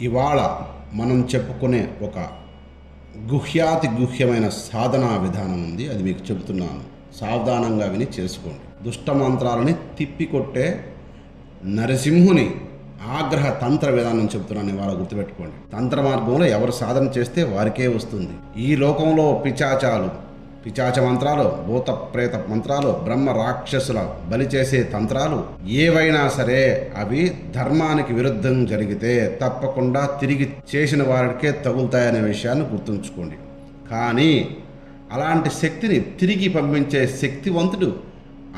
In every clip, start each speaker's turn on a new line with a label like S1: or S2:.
S1: ఇవాళ మనం చెప్పుకునే ఒక గుహ్యాతి గుహ్యమైన సాధనా విధానం ఉంది. అది మీకు చెబుతున్నాను. సావధానంగా విని చేసుకోండి. దుష్ట మంత్రాలని తిప్పికొట్టే నరసింహుని ఆగ్రహ తంత్ర విధానం చెబుతున్నాను ఇవాళ గుర్తుపెట్టుకోండి. తంత్ర మార్గంలో ఎవరు సాధన చేస్తే వారికే వస్తుంది. ఈ లోకంలో పిచాచాలు పిచాచ మంత్రాలు భూత ప్రేత మంత్రాలు బ్రహ్మ రాక్షసుల బలి చేసే తంత్రాలు ఏవైనా సరే అవి ధర్మానికి విరుద్ధం జరిగితే తప్పకుండా తిరిగి చేసిన వారికే తగులుతాయనే విషయాన్ని గుర్తుంచుకోండి. కానీ అలాంటి శక్తిని తిరిగి పంపించే శక్తివంతుడు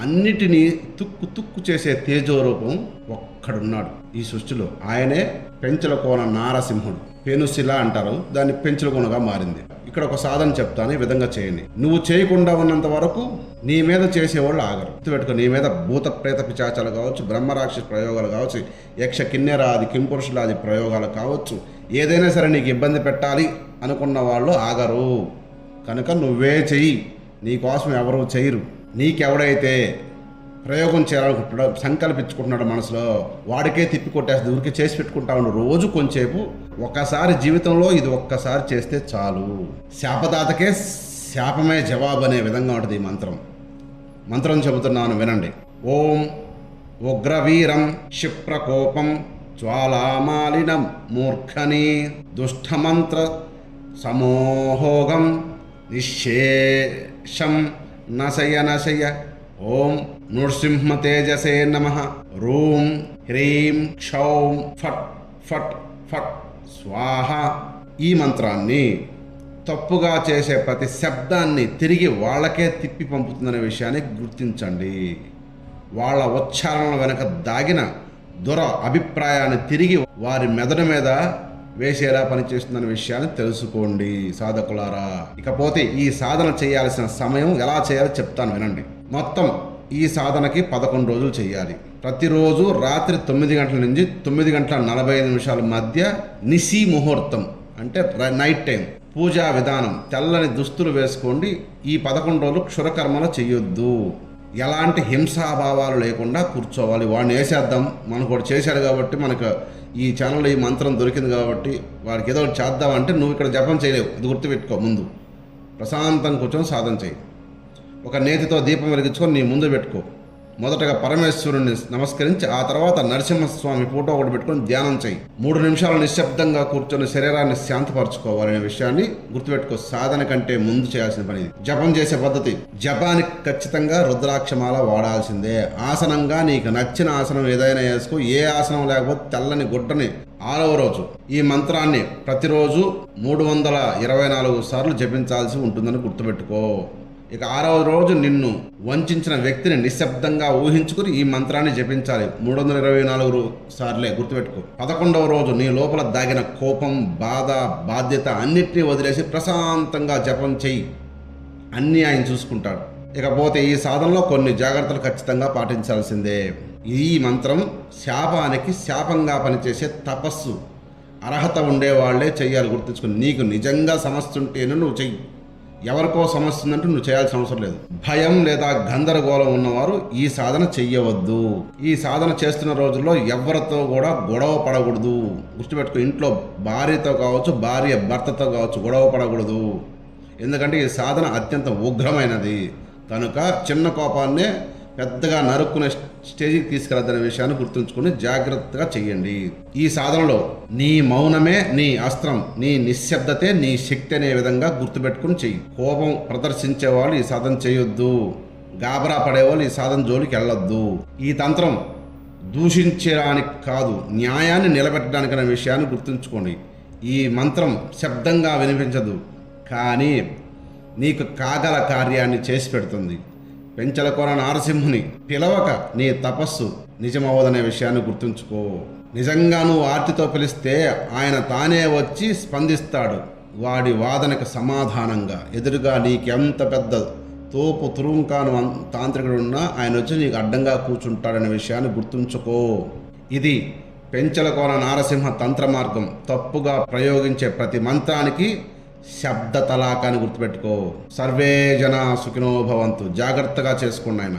S1: అన్నిటినీ తుక్కు తుక్కు చేసే తేజోరూపం ఒక్కడున్నాడు. ఈ సృష్టిలో ఆయనే పెంచలకోన నారసింహుడు పెనుశిల అంటారు దాన్ని పెంచలకోనగా మారింది. ఇక్కడ ఒక సాధన చెప్తాను ఈ విధంగా చేయండి. నువ్వు చేయకుండా ఉన్నంత వరకు నీ మీద చేసేవాళ్ళు ఆగరు. గుర్తుపెట్టుకో నీ మీద భూత ప్రేత పిచాచాలు కావచ్చు బ్రహ్మరాక్షస ప్రయోగాలు కావచ్చు యక్ష కిన్నెరాది కింపురుషులాది ప్రయోగాలు కావచ్చు ఏదైనా సరే నీకు ఇబ్బంది పెట్టాలి అనుకున్న వాళ్ళు ఆగరు. కనుక నువ్వే చెయ్యి. నీకోసం ఎవరు చేయరు. నీకెవడైతే ప్రయోగం చేయాలనుకుంటున్నాడు సంకల్పించుకుంటున్నాడు మనసులో. వాడికే తిప్పి కొట్టేస్తుంది. ఊరికే చేసి పెట్టుకుంటా ఉండు. రోజు కొంచెంసేపు ఒకసారి జీవితంలో ఇది ఒక్కసారి చేస్తే చాలు. శాపదాతకే శాపమే జవాబు అనే విధంగా ఉంటుంది ఈ మంత్రం. మంత్రం చెబుతున్నాను వినండి. ఓం ఉగ్రవీరం క్షిప్రకోపం జ్వాలామాలినం మూర్ఖని దుష్టమంత్ర సమోహోగం నిశేషం నశయ నశయ ఓం నృసింహ తేజసే నమ. రూం హ్రీం క్షౌం ఫట్ ఫట్ ఫట్. స్వాహ. ఈ మంత్రాన్ని తప్పుగా చేసే ప్రతి శబ్దాన్ని తిరిగి వాళ్ళకే తిప్పి పంపుతుందనే విషయాన్ని గుర్తించండి. వాళ్ళ ఉచ్చారణ వెనక దాగిన దుర అభిప్రాయాన్ని తిరిగి వారి మెదడు మీద వేసేలా పనిచేస్తుందనే విషయాన్ని తెలుసుకోండి సాధకులారా. ఇకపోతే ఈ సాధన చేయాల్సిన సమయం ఎలా చేయాలో చెప్తాను వినండి. మొత్తం ఈ సాధనకి పదకొండు రోజులు చేయాలి. ప్రతిరోజు రాత్రి తొమ్మిది గంటల నుంచి తొమ్మిది గంటల నలభై ఐదు నిమిషాల మధ్య నిశీ ముహూర్తం అంటే నైట్ టైం పూజా విధానం తెల్లని దుస్తులు వేసుకోండి. ఈ పదకొండు రోజులు క్షురకర్మలు చేయొద్దు. ఎలాంటి హింసాభావాలు లేకుండా కూర్చోవాలి. వాడిని వేసేద్దాం మనకు ఒకటి చేశాడు కాబట్టి మనకు ఈ ఛానల్లో ఈ మంత్రం దొరికింది కాబట్టి వాడికి ఏదో ఒకటి చేద్దామంటే నువ్వు ఇక్కడ జపం చేయలేవు. ఇది గుర్తుపెట్టుకో ముందు. ప్రశాంతం కూర్చొని సాధన చేయి. ఒక నేతితో దీపం వెలిగించుకొని నీ ముందు పెట్టుకో. మొదటగా పరమేశ్వరుని నమస్కరించి ఆ తర్వాత నరసింహస్వామి ఫోటో ఒకటి పెట్టుకొని ధ్యానం చేయి. మూడు నిమిషాలు నిశ్శబ్దంగా కూర్చొని శరీరాన్ని శాంతపరచుకోవాలనే విషయాన్ని గుర్తుపెట్టుకో. సాధన కంటే ముందు చేయాల్సిన పని జపం చేసే పద్ధతి. జపానికి ఖచ్చితంగా రుద్రాక్షమాల వాడాల్సిందే. ఆసనంగా నీకు నచ్చిన ఆసనం ఏదైనా వేసుకో. ఏ ఆసనం లేకపోతే తెల్లని గుడ్డని ఆరవ రోజు. ఈ మంత్రాన్ని ప్రతిరోజు మూడు వందల ఇరవై నాలుగు సార్లు జపించాల్సి ఉంటుందని గుర్తుపెట్టుకో. ఇక ఆరవ రోజు నిన్ను వంచిన వ్యక్తిని నిశ్శబ్దంగా ఊహించుకుని ఈ మంత్రాన్ని జపించాలి. మూడు వందల ఇరవై నాలుగు సార్లే గుర్తుపెట్టుకో. పదకొండవ రోజు నీ లోపల దాగిన కోపం బాధ బాధ్యత అన్నిటినీ వదిలేసి ప్రశాంతంగా జపం చెయ్యి. అన్నీ ఆయన చూసుకుంటాడు. ఇకపోతే ఈ సాధనలో కొన్ని జాగ్రత్తలు ఖచ్చితంగా పాటించాల్సిందే. ఈ మంత్రం శాపానికి శాపంగా పనిచేసే తపస్సు. అర్హత ఉండేవాళ్ళే చెయ్యాలి గుర్తుంచుకుని. నీకు నిజంగా సమస్య ఉంటేనే నువ్వు చెయ్యి. ఎవరికో సమస్య ఉందంటే నువ్వు చేయాల్సిన అవసరం లేదు. భయం లేదా గందరగోళం ఉన్నవారు ఈ సాధన చెయ్యవద్దు. ఈ సాధన చేస్తున్న రోజుల్లో ఎవరితో కూడా గొడవ పడకూడదు. గుర్తుపెట్టుకో ఇంట్లో భార్యతో కావచ్చు భార్య భర్తతో కావచ్చు గొడవ పడకూడదు. ఎందుకంటే ఈ సాధన అత్యంత ఉగ్రమైనది. కనుక చిన్న కోపాన్నే పెద్దగా నరుక్కునే స్టేజికి తీసుకెళ్తానే విషయాన్ని గుర్తుంచుకుని జాగ్రత్తగా చెయ్యండి. ఈ సాధనలో నీ మౌనమే నీ అస్త్రం నీ నిశ్శబ్దతే నీ శక్తి అనే విధంగా గుర్తుపెట్టుకుని చెయ్యి. కోపం ప్రదర్శించే వాళ్ళు ఈ సాధన చేయొద్దు. గాబరా పడేవాళ్ళు ఈ సాధన జోలికి వెళ్ళొద్దు. ఈ తంత్రం దూషించడానికి కాదు న్యాయాన్ని నిలబెట్టడానికి అనే విషయాన్ని గుర్తుంచుకోండి. ఈ మంత్రం శబ్దంగా వినిపించదు కానీ నీకు కాగల కార్యాన్ని చేసి పెడుతుంది. పెంచలకొర నారసింహుని పిలవక నీ తపస్సు నిజమవదనే విషయాన్ని గుర్తుంచుకో. నిజంగా నువ్వు ఆర్తితో పిలిస్తే ఆయన తానే వచ్చి స్పందిస్తాడు. వాడి వాదనకు సమాధానంగా ఎదురుగా నీకెంత పెద్ద తోపు తురుంకాను తాంత్రికుడు తాంత్రికుడున్నా ఆయన వచ్చి నీకు అడ్డంగా కూర్చుంటాడనే విషయాన్ని గుర్తుంచుకో. ఇది పెంచలకోన నారసింహ తంత్ర మార్గం తప్పుగా ప్రయోగించే ప్రతి మంత్రానికి శబ్ద తలాకాన్ని గుర్తుపెట్టుకో. సర్వే జన సుఖినో భవంతు. జాగ్రత్తగా చేసుకోండి ఆయన